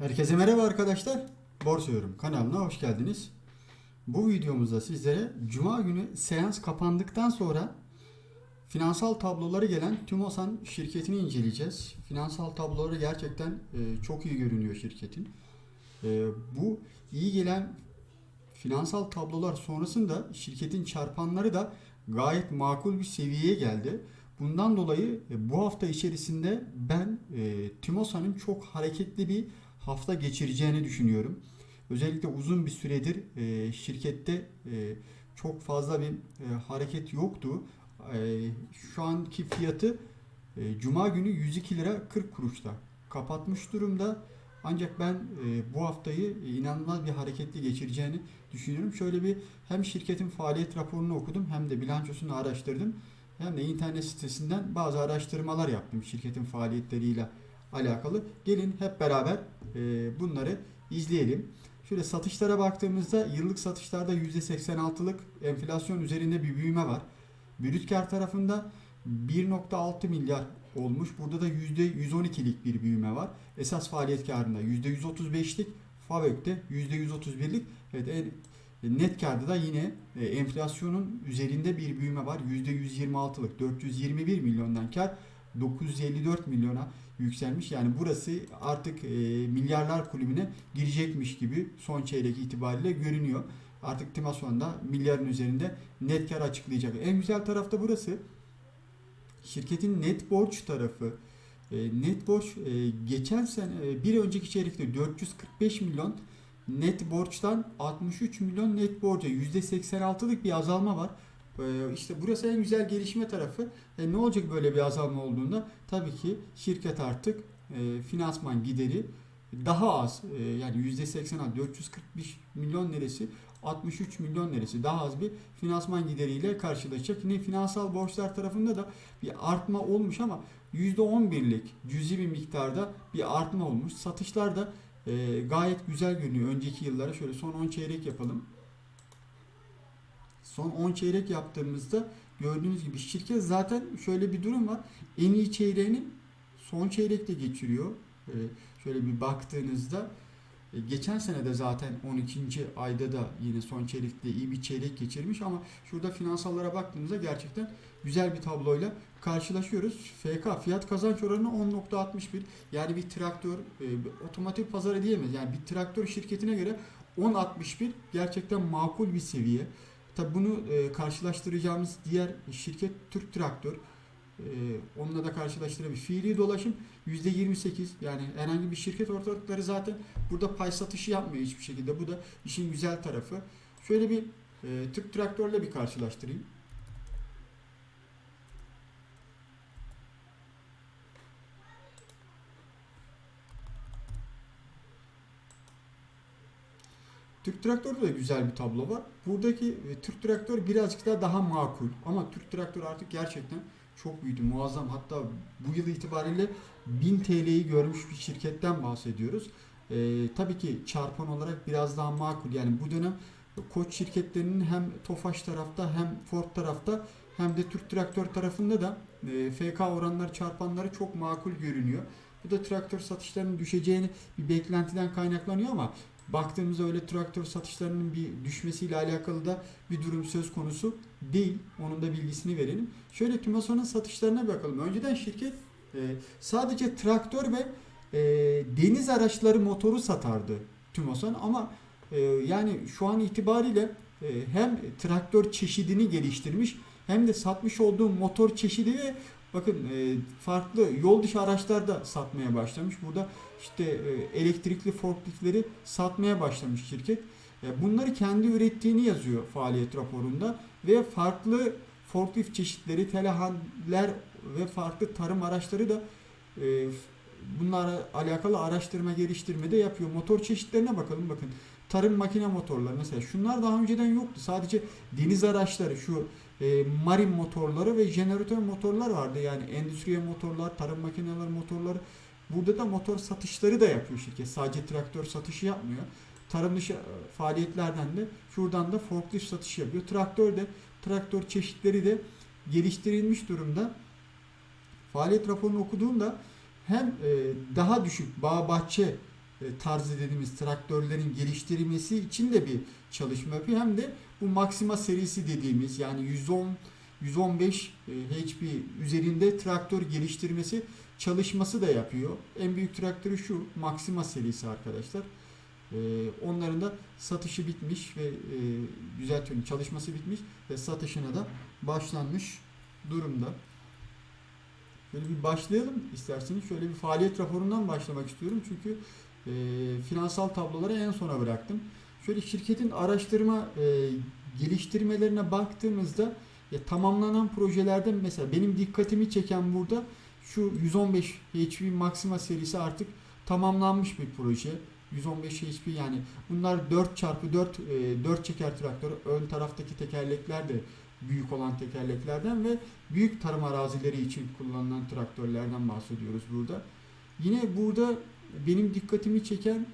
Herkese merhaba arkadaşlar. Borsa Yorum kanalına hoş geldiniz. Bu videomuzda sizlere Cuma günü seans kapandıktan sonra finansal tabloları gelen Tümosan şirketini inceleyeceğiz. Finansal tabloları gerçekten e, çok iyi görünüyor şirketin. E, bu iyi gelen finansal tablolar sonrasında şirketin çarpanları da gayet makul bir seviyeye geldi. Bundan dolayı e, bu hafta içerisinde ben e, Timosan'ın çok hareketli bir hafta geçireceğini düşünüyorum. Özellikle uzun bir süredir e, şirkette e, çok fazla bir e, hareket yoktu. E, şu anki fiyatı e, Cuma günü 102 lira 40 kuruşta kapatmış durumda. Ancak ben e, bu haftayı inanılmaz bir hareketli geçireceğini düşünüyorum. Şöyle bir hem şirketin faaliyet raporunu okudum hem de bilançosunu araştırdım. Hem de internet sitesinden bazı araştırmalar yaptım şirketin faaliyetleriyle alakalı. Gelin hep beraber e, bunları izleyelim. Şöyle satışlara baktığımızda yıllık satışlarda %86'lık enflasyon üzerinde bir büyüme var. Brüt kar tarafında 1.6 milyar olmuş. Burada da %112'lik bir büyüme var. Esas faaliyet karında %135'lik, FAVÖK'te %131'lik. Evet en net karda da yine e, enflasyonun üzerinde bir büyüme var. %126'lık 421 milyondan kar 954 milyona yükselmiş. Yani burası artık e, milyarlar kulübüne girecekmiş gibi son çeyrek itibariyle görünüyor. Artık Timason'da milyarın üzerinde net kar açıklayacak. En güzel taraf da burası. Şirketin net borç tarafı. E, net borç e, geçen sene e, bir önceki çeyrekte 445 milyon net borçtan 63 milyon net borca %86'lık bir azalma var. Ee, işte burası en güzel gelişme tarafı. E, ne olacak böyle bir azalma olduğunda? Tabii ki şirket artık e, finansman gideri daha az e, yani %80 445 milyon neresi 63 milyon neresi daha az bir finansman gideriyle karşılaşacak. Yine finansal borçlar tarafında da bir artma olmuş ama %11'lik cüzi bir miktarda bir artma olmuş. Satışlar da e, gayet güzel görünüyor. Önceki yıllara şöyle son 10 çeyrek yapalım. Son 10 çeyrek yaptığımızda gördüğünüz gibi şirket zaten şöyle bir durum var. En iyi çeyreğini son çeyrekte geçiriyor. Ee, şöyle bir baktığınızda e, geçen sene de zaten 12. ayda da yine son çeyrekte iyi bir çeyrek geçirmiş ama şurada finansallara baktığımızda gerçekten güzel bir tabloyla karşılaşıyoruz. FK fiyat kazanç oranı 10.61 yani bir traktör e, otomotiv pazarı diyemez yani bir traktör şirketine göre 10.61 gerçekten makul bir seviye. Tabi bunu e, karşılaştıracağımız diğer şirket Türk Traktör. E, onunla da karşılaştırabilir. Fiili dolaşım %28 yani herhangi bir şirket ortakları zaten burada pay satışı yapmıyor hiçbir şekilde. Bu da işin güzel tarafı. Şöyle bir e, Türk Traktör'le bir karşılaştırayım. Türk Traktör'de de güzel bir tablo var. Buradaki e, Türk Traktör birazcık daha daha makul. Ama Türk Traktör artık gerçekten çok büyüdü. Muazzam. Hatta bu yıl itibariyle 1000 TL'yi görmüş bir şirketten bahsediyoruz. Ee, tabii ki çarpan olarak biraz daha makul. Yani bu dönem koç şirketlerinin hem Tofaş tarafta hem Ford tarafta hem de Türk Traktör tarafında da e, FK oranları çarpanları çok makul görünüyor. Bu da traktör satışlarının düşeceğini bir beklentiden kaynaklanıyor ama baktığımızda öyle traktör satışlarının bir düşmesiyle alakalı da bir durum söz konusu değil. Onun da bilgisini verelim. Şöyle Tümason'un satışlarına bakalım. Önceden şirket e, sadece traktör ve e, deniz araçları motoru satardı Tümason ama e, yani şu an itibariyle e, hem traktör çeşidini geliştirmiş hem de satmış olduğu motor çeşidi ve bakın e, farklı yol dışı araçlar da satmaya başlamış. Burada işte e, elektrikli forkliftleri satmaya başlamış şirket. E, bunları kendi ürettiğini yazıyor faaliyet raporunda ve farklı forklift çeşitleri, telehandler ve farklı tarım araçları da e, bunlara alakalı araştırma geliştirme de yapıyor. Motor çeşitlerine bakalım bakın. Tarım makine motorları mesela şunlar daha önceden yoktu. Sadece deniz araçları şu e, marin motorları ve jeneratör motorlar vardı. Yani endüstriye motorlar, tarım makineleri motorları. Burada da motor satışları da yapıyor şirket. Sadece traktör satışı yapmıyor. Tarım dışı e, faaliyetlerden de şuradan da forklift satışı yapıyor. Traktör de traktör çeşitleri de geliştirilmiş durumda. Faaliyet raporunu okuduğumda hem e, daha düşük bağ bahçe tarzı dediğimiz traktörlerin geliştirilmesi için de bir çalışma yapıyor. Hem de bu Maxima serisi dediğimiz yani 110 115 e, HP üzerinde traktör geliştirmesi çalışması da yapıyor. En büyük traktörü şu Maxima serisi arkadaşlar. E, onların da satışı bitmiş ve e, güzel türlü çalışması bitmiş ve satışına da başlanmış durumda. Şöyle bir başlayalım isterseniz. Şöyle bir faaliyet raporundan başlamak istiyorum. Çünkü e, finansal tabloları en sona bıraktım. Şöyle şirketin araştırma e, geliştirmelerine baktığımızda ya, tamamlanan projelerde mesela benim dikkatimi çeken burada şu 115 HP Maxima serisi artık tamamlanmış bir proje. 115 HP yani bunlar 4x4 e, 4 çeker traktör. Ön taraftaki tekerlekler de büyük olan tekerleklerden ve büyük tarım arazileri için kullanılan traktörlerden bahsediyoruz burada. Yine burada benim dikkatimi çeken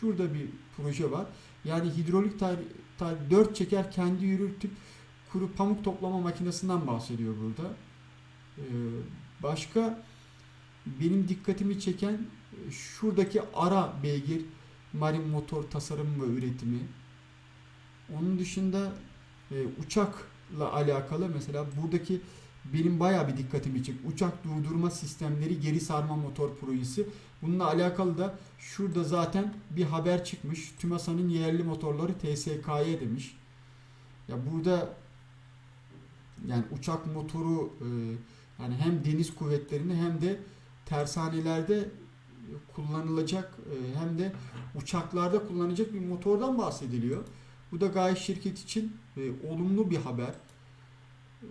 şurada bir proje var. Yani hidrolik tar, tar 4 çeker kendi yürütüp kuru pamuk toplama makinesinden bahsediyor burada. Ee, başka benim dikkatimi çeken e, şuradaki ara beygir marin motor tasarım ve üretimi. Onun dışında e, uçakla alakalı mesela buradaki benim bayağı bir dikkatimi çekti. Uçak durdurma sistemleri geri sarma motor projesi. Bununla alakalı da şurada zaten bir haber çıkmış. TÜMASA'nın yerli motorları TSK'ye demiş. Ya burada yani uçak motoru e, yani hem deniz kuvvetlerinde hem de tersanelerde kullanılacak e, hem de uçaklarda kullanılacak bir motordan bahsediliyor. Bu da gayet şirket için e, olumlu bir haber. E,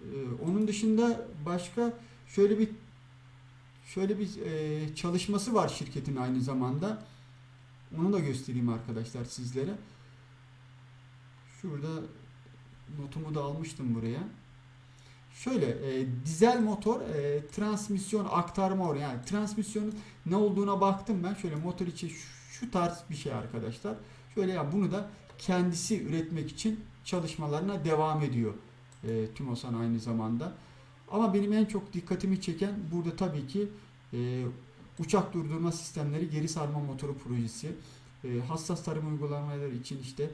onun dışında başka şöyle bir şöyle bir e, çalışması var şirketin aynı zamanda. Onu da göstereyim arkadaşlar sizlere. Şurada notumu da almıştım buraya. Şöyle e, dizel motor e, transmisyon aktarma or yani transmisyonun ne olduğuna baktım ben. Şöyle motor içi şu, şu tarz bir şey arkadaşlar. Şöyle ya bunu da kendisi üretmek için çalışmalarına devam ediyor e, TÜMOSAN aynı zamanda. Ama benim en çok dikkatimi çeken burada tabii ki e, uçak durdurma sistemleri geri sarma motoru projesi. E, hassas tarım uygulamaları için işte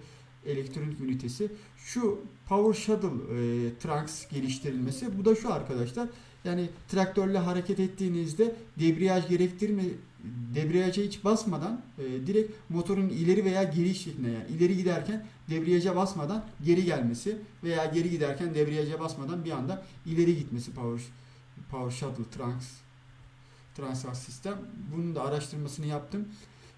elektronik ünitesi. Şu Power Shuttle e, Trunks geliştirilmesi. Bu da şu arkadaşlar. Yani traktörle hareket ettiğinizde debriyaj gerektirme debriyaja hiç basmadan e, direkt motorun ileri veya geri şeklinde yani ileri giderken debriyaja basmadan geri gelmesi veya geri giderken debriyaja basmadan bir anda ileri gitmesi Power Power Shuttle Trans sistem. Bunun da araştırmasını yaptım.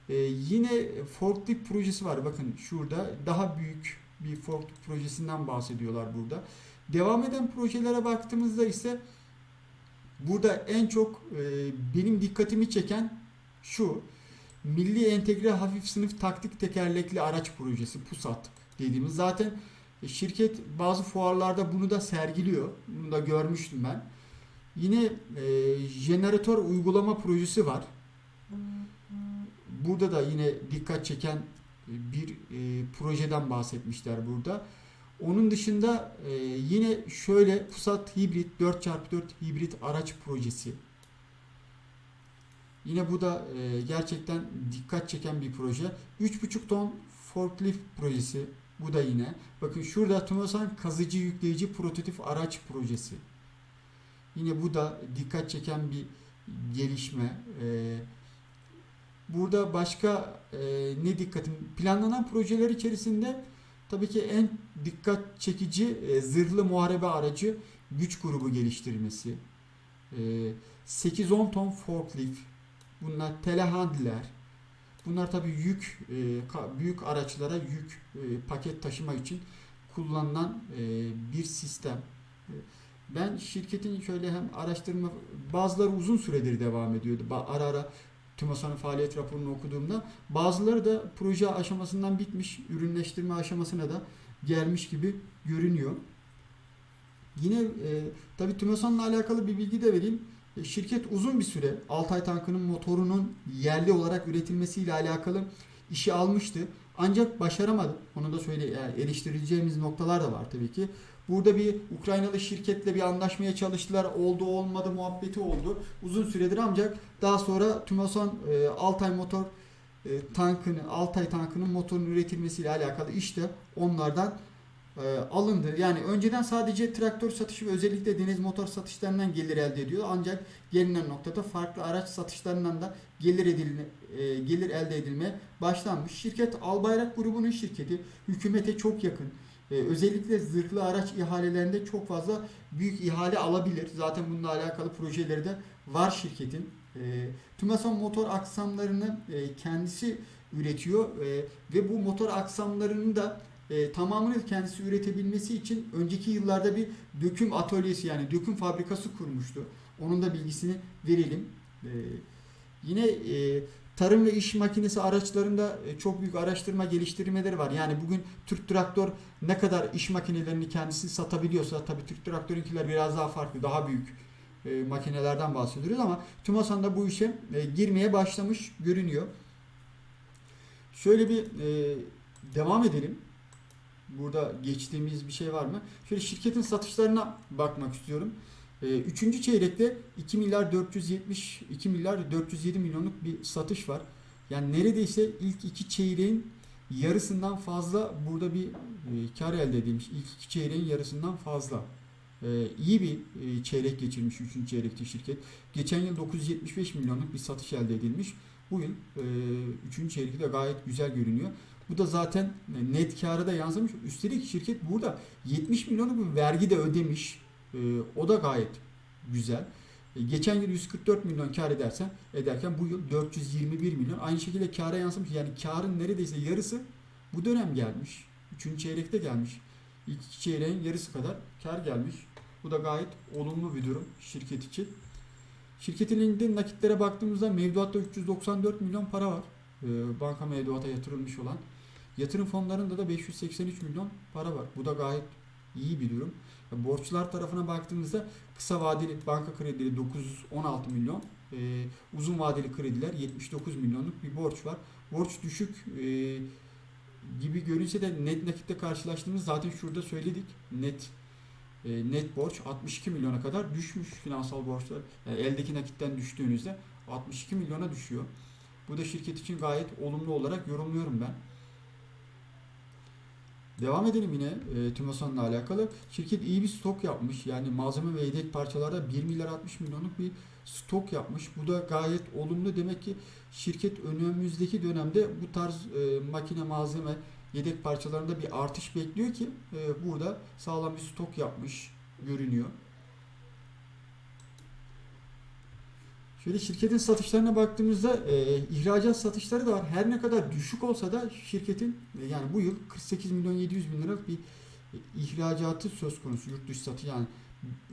Ee, yine forklift projesi var. Bakın şurada daha büyük bir forklift projesinden bahsediyorlar burada. Devam eden projelere baktığımızda ise burada en çok e, benim dikkatimi çeken şu Milli Entegre Hafif Sınıf Taktik Tekerlekli Araç Projesi PUSAT dediğimiz zaten şirket bazı fuarlarda bunu da sergiliyor. Bunu da görmüştüm ben. Yine e, jeneratör uygulama projesi var. Burada da yine dikkat çeken bir e, projeden bahsetmişler burada. Onun dışında e, yine şöyle Pusat hibrit 4x4 hibrit araç projesi. Yine bu da e, gerçekten dikkat çeken bir proje. 3.5 ton forklift projesi. Bu da yine. Bakın şurada Tumasan kazıcı yükleyici prototip araç projesi. Yine bu da dikkat çeken bir gelişme. Ee, burada başka e, ne dikkatim planlanan projeler içerisinde tabii ki en dikkat çekici e, zırhlı muharebe aracı güç grubu geliştirmesi. E, 8-10 ton forklift. Bunlar telehandler. Bunlar tabii yük e, büyük araçlara yük e, paket taşıma için kullanılan e, bir sistem. Ben şirketin şöyle hem araştırma bazıları uzun süredir devam ediyordu. Ara ara TÜMOSA'nın faaliyet raporunu okuduğumda bazıları da proje aşamasından bitmiş, ürünleştirme aşamasına da gelmiş gibi görünüyor. Yine e, tabii TÜMOSA'nla alakalı bir bilgi de vereyim. E, şirket uzun bir süre Altay tankının motorunun yerli olarak üretilmesiyle alakalı işi almıştı. Ancak başaramadı. Onu da söyle yani eleştirileceğimiz noktalar da var tabii ki. Burada bir Ukraynalı şirketle bir anlaşmaya çalıştılar. Oldu olmadı muhabbeti oldu. Uzun süredir ancak daha sonra Tümosan e, Altay Motor e, tankını, Altay tankının motorunun üretilmesiyle alakalı iş de onlardan e, alındı. Yani önceden sadece traktör satışı ve özellikle deniz motor satışlarından gelir elde ediyor. Ancak gelinen noktada farklı araç satışlarından da gelir edilme, e, gelir elde edilmeye başlanmış. Şirket Albayrak grubunun şirketi hükümete çok yakın. E, özellikle zırhlı araç ihalelerinde çok fazla büyük ihale alabilir. Zaten bununla alakalı projeleri de var şirketin. E, TÜMESAN motor aksamlarını e, kendisi üretiyor e, ve bu motor aksamlarını da e, tamamını kendisi üretebilmesi için önceki yıllarda bir döküm atölyesi yani döküm fabrikası kurmuştu. Onun da bilgisini verelim. E, yine e, tarım ve iş makinesi araçlarında e, çok büyük araştırma geliştirmeleri var. Yani bugün Türk Traktör ne kadar iş makinelerini kendisi satabiliyorsa tabii Türk Traktör'ünkiler biraz daha farklı, daha büyük e, makinelerden bahsediyoruz ama TÜMASAN da bu işe e, girmeye başlamış görünüyor. Şöyle bir e, devam edelim. Burada geçtiğimiz bir şey var mı? Şöyle şirketin satışlarına bakmak istiyorum. E, üçüncü çeyrekte 2 milyar 470 2 milyar 407 milyonluk bir satış var. Yani neredeyse ilk iki çeyreğin yarısından fazla burada bir e, kar elde edilmiş. İlk iki çeyreğin yarısından fazla. E, iyi bir e, çeyrek geçirmiş 3. çeyrekte şirket. Geçen yıl 975 milyonluk bir satış elde edilmiş. Bu yıl e, 3. çeyrekte gayet güzel görünüyor. Bu da zaten net kâra da yansımış. Üstelik şirket burada 70 milyonluk bir vergi de ödemiş. E, o da gayet güzel. E, geçen yıl 144 milyon kar edersen ederken bu yıl 421 milyon. Aynı şekilde kâra yansımış. Yani karın neredeyse yarısı bu dönem gelmiş. Üçüncü çeyrekte gelmiş. İlk çeyreğin yarısı kadar kar gelmiş. Bu da gayet olumlu bir durum şirket için. Şirketin elinde nakitlere baktığımızda mevduatta 394 milyon para var. Ee, banka mevduata yatırılmış olan. Yatırım fonlarında da 583 milyon para var. Bu da gayet iyi bir durum. Borçlar tarafına baktığımızda kısa vadeli banka kredileri 916 milyon, e, uzun vadeli krediler 79 milyonluk bir borç var. Borç düşük e, gibi görünse de net nakitte karşılaştığımız zaten şurada söyledik. Net e, net borç 62 milyona kadar düşmüş finansal borçlar. Yani eldeki nakitten düştüğünüzde 62 milyona düşüyor. Bu da şirket için gayet olumlu olarak yorumluyorum ben. Devam edelim yine e, TÜMOSAN'la alakalı. Şirket iyi bir stok yapmış. Yani malzeme ve yedek parçalarda 1 milyar 60 milyonluk bir stok yapmış. Bu da gayet olumlu. Demek ki şirket önümüzdeki dönemde bu tarz e, makine malzeme yedek parçalarında bir artış bekliyor ki e, burada sağlam bir stok yapmış görünüyor. Şöyle şirketin satışlarına baktığımızda e, ihracat satışları da var. Her ne kadar düşük olsa da şirketin e, yani bu yıl 48 milyon 700 bin liralık bir e, ihracatı söz konusu yurt dışı satı yani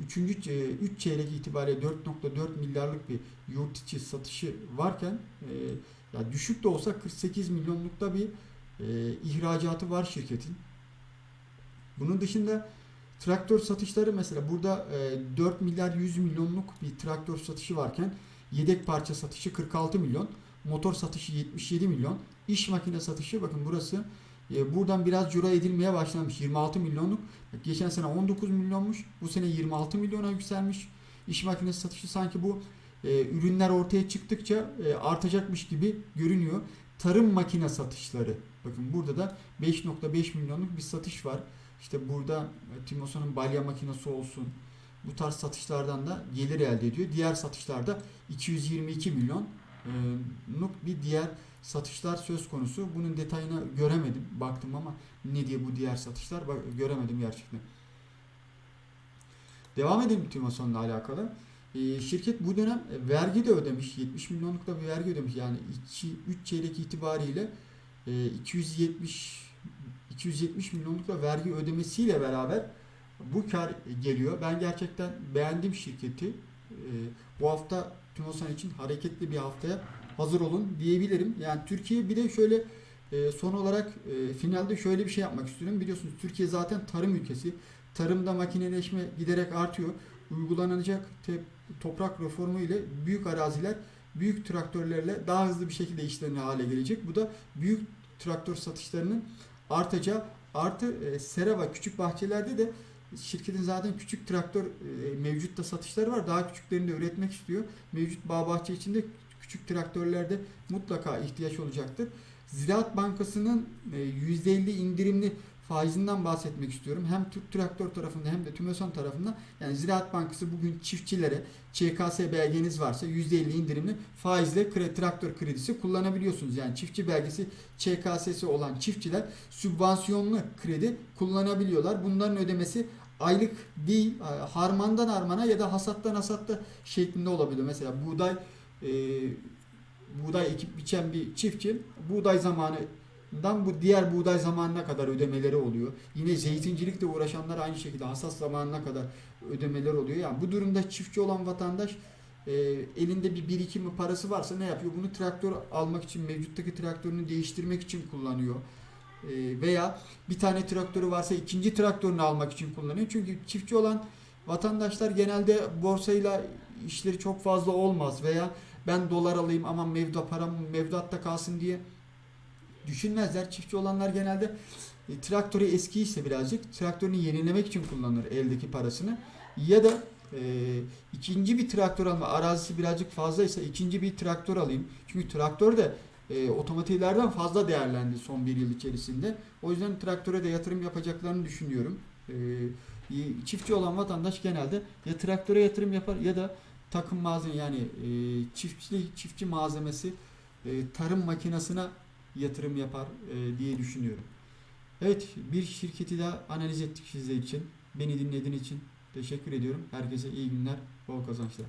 3. 3 çeyrek itibariyle 4.4 milyarlık bir yurt içi satışı varken e, ya düşük de olsa 48 milyonlukta bir e, ihracatı var şirketin. Bunun dışında traktör satışları mesela burada e, 4 milyar 100 milyonluk bir traktör satışı varken yedek parça satışı 46 milyon, motor satışı 77 milyon, iş makine satışı bakın burası e, buradan biraz cura edilmeye başlamış 26 milyonluk. Bak, geçen sene 19 milyonmuş. Bu sene 26 milyona yükselmiş. İş makinesi satışı sanki bu e, ürünler ortaya çıktıkça e, artacakmış gibi görünüyor. Tarım makine satışları. Bakın burada da 5.5 milyonluk bir satış var. İşte burada e, Timosan'ın balya makinesi olsun. Bu tarz satışlardan da gelir elde ediyor. Diğer satışlarda 222 milyon e, bir diğer satışlar söz konusu. Bunun detayını göremedim. Baktım ama ne diye bu diğer satışlar göremedim gerçekten. Devam edelim Timosan'la alakalı. E, şirket bu dönem e, vergi de ödemiş. 70 milyonluk da bir vergi ödemiş. Yani 2 3 çeyrek itibariyle e, 270 270 milyonluk da vergi ödemesiyle beraber bu kar geliyor. Ben gerçekten beğendim şirketi. E, bu hafta Tümosan için hareketli bir haftaya hazır olun diyebilirim. Yani Türkiye bir de şöyle e, son olarak e, finalde şöyle bir şey yapmak istiyorum. Biliyorsunuz Türkiye zaten tarım ülkesi. Tarımda makineleşme giderek artıyor. Uygulanacak te- toprak reformu ile büyük araziler büyük traktörlerle daha hızlı bir şekilde işlenir hale gelecek. Bu da büyük traktör satışlarının artacağı artı e, sera ve küçük bahçelerde de şirketin zaten küçük traktör e, mevcut da satışları var. Daha küçüklerini de üretmek istiyor. Mevcut bağ bahçe içinde küçük traktörlerde mutlaka ihtiyaç olacaktır. Ziraat Bankası'nın e, %50 indirimli faizinden bahsetmek istiyorum. Hem Türk Traktör tarafında hem de TÜMESAN tarafında yani Ziraat Bankası bugün çiftçilere ÇKS belgeniz varsa %50 indirimli faizle kredi, traktör kredisi kullanabiliyorsunuz. Yani çiftçi belgesi ÇKS'si olan çiftçiler sübvansiyonlu kredi kullanabiliyorlar. Bunların ödemesi aylık değil e, harmandan harmana ya da hasattan hasatta şeklinde olabiliyor. Mesela buğday e, buğday ekip biçen bir çiftçi buğday zamanından bu diğer buğday zamanına kadar ödemeleri oluyor. Yine zeytincilikle uğraşanlar aynı şekilde hasat zamanına kadar ödemeler oluyor. Yani bu durumda çiftçi olan vatandaş e, elinde bir birikimi parası varsa ne yapıyor? Bunu traktör almak için mevcuttaki traktörünü değiştirmek için kullanıyor. E, veya bir tane traktörü varsa ikinci traktörünü almak için kullanıyor. Çünkü çiftçi olan vatandaşlar genelde borsayla işleri çok fazla olmaz veya ben dolar alayım ama mevduat param mevduatta kalsın diye düşünmezler. Çiftçi olanlar genelde e, traktörü eskiyse birazcık traktörünü yenilemek için kullanır eldeki parasını ya da e, ikinci bir traktör alma arazisi birazcık fazlaysa ikinci bir traktör alayım. Çünkü traktör de e, otomotivlerden fazla değerlendi son bir yıl içerisinde. O yüzden traktöre de yatırım yapacaklarını düşünüyorum. E, çiftçi olan vatandaş genelde ya traktöre yatırım yapar ya da takım malzeme yani e, çiftçi çiftçi malzemesi e, tarım makinesine yatırım yapar e, diye düşünüyorum. Evet bir şirketi daha analiz ettik sizler için. Beni dinlediğiniz için teşekkür ediyorum. Herkese iyi günler, bol kazançlar.